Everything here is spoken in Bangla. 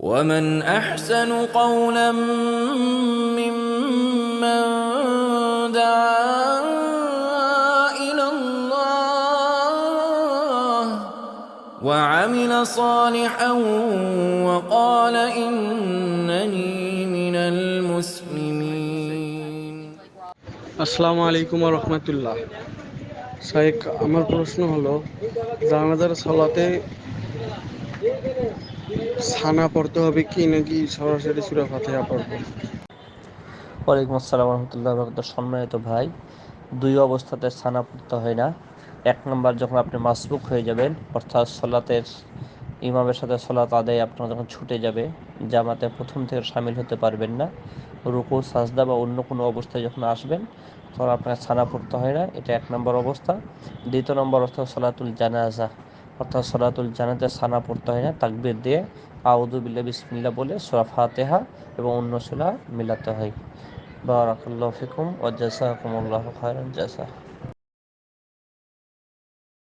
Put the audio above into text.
ومن احسن قولا ممن دعا الى الله وعمل صالحا وقال انني من المسلمين আসসালামু আলাইকুম রহমতুল্লাহ শাহেক আমার প্রশ্ন হলো জানাজার সলাতে ছানা পড়তে হবে কি নাকি সরাসরি সুরা ফাতিহা পড়ব? ওয়ালাইকুম আসসালাম রহমতুল্লাহ বরকত। সম্মানিত ভাই, দুই অবস্থাতে ছানা পড়তে হয় না। এক নম্বর যখন আপনি মাসবুক হয়ে যাবেন, অর্থাৎ সলাতের, ইমামের সাথে সলাত আদায় আপনার যখন ছুটে যাবে, জামাতে প্রথম থেকে সামিল হতে পারবেন না। রুকু, সাজদা বা অন্য কোনো অবস্থায় যখন আসবেন, তখন আপনার ছানা পড়তে হয় না। এটা এক নম্বর অবস্থা। দ্বিতীয় নম্বর অর্থাৎ সলাতুল জানাজা। অর্থাৎ সলাতুল জানাতে সানা পড়তে হয় না, তাকবির দিয়ে। আউদু বিল্লা বিসমিল্লা বলে সোরা ফাতেহা এবং অন্য সোলা মিলাতে হয়। বারাকাল্লাহ ফিকুম ও জাসা কুমুল্লাহ জাযা